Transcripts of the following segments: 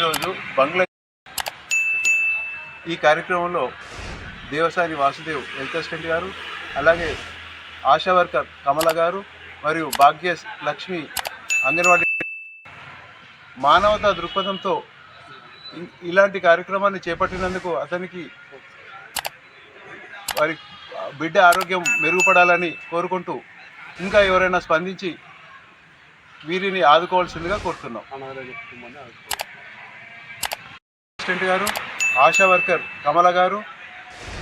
బంగ్లా ఈ కార్యక్రమంలో దేవసాని వాసుదేవ్ హెల్త్ గారు అలాగే ఆశా వర్కర్ కమల గారు మరియు భాగ్య లక్ష్మి అంగన్వాడీ మానవతా దృక్పథంతో ఇలాంటి కార్యక్రమాన్ని చేపట్టినందుకు అతనికి వారి బిడ్డ ఆరోగ్యం మెరుగుపడాలని కోరుకుంటూ ఇంకా ఎవరైనా స్పందించి వీరిని ఆదుకోవాల్సిందిగా కోరుతున్నాం. అసిస్టెంట్ గారు ఆశా వర్కర్ కమల గారు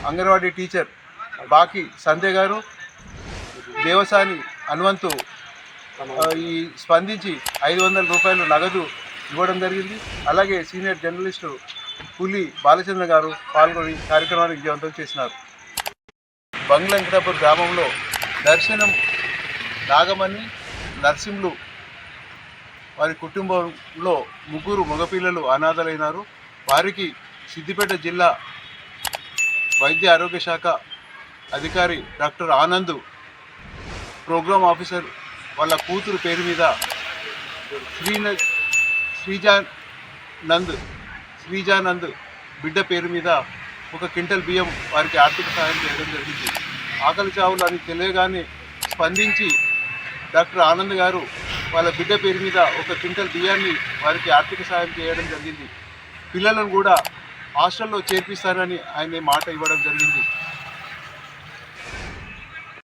అంగన్వాడీ టీచర్ బాకి సంజయ్ గారు దేవసాని అన్వంతు ఈ స్పందించి ఐదు వందల రూపాయలు నగదు ఇవ్వడం జరిగింది. అలాగే సీనియర్ జర్నలిస్టు పులి బాలచంద్ర గారు పాల్గొని కార్యక్రమాన్ని విజయవంతం చేసినారు. బంగ్లంకటాపూర్ గ్రామంలో దర్శనం నాగమణి నర్సింహులు వారి కుటుంబంలో ముగ్గురు మగపిల్లలు అనాథలైనారు. వారికి సిద్దిపేట జిల్లా వైద్య ఆరోగ్య శాఖ అధికారి డాక్టర్ ఆనంద్ ప్రోగ్రామ్ ఆఫీసర్ వాళ్ళ కూతురు పేరు మీద శ్రీన శ్రీజా నంద్ శ్రీజానంద్ బిడ్డ పేరు మీద ఒక క్వింటల్ బియ్యం వారికి ఆర్థిక సహాయం చేయడం జరిగింది. ఆకలి చావులు అని తెలియగానే స్పందించి డాక్టర్ ఆనంద్ గారు వాళ్ళ బిడ్డ పేరు మీద ఒక క్వింటల్ బియ్యాన్ని వారికి ఆర్థిక సహాయం చేయడం జరిగింది. పిల్లలను కూడా హాస్టల్లో చేర్పిస్తారని ఆయన మాట ఇవ్వడం జరిగింది.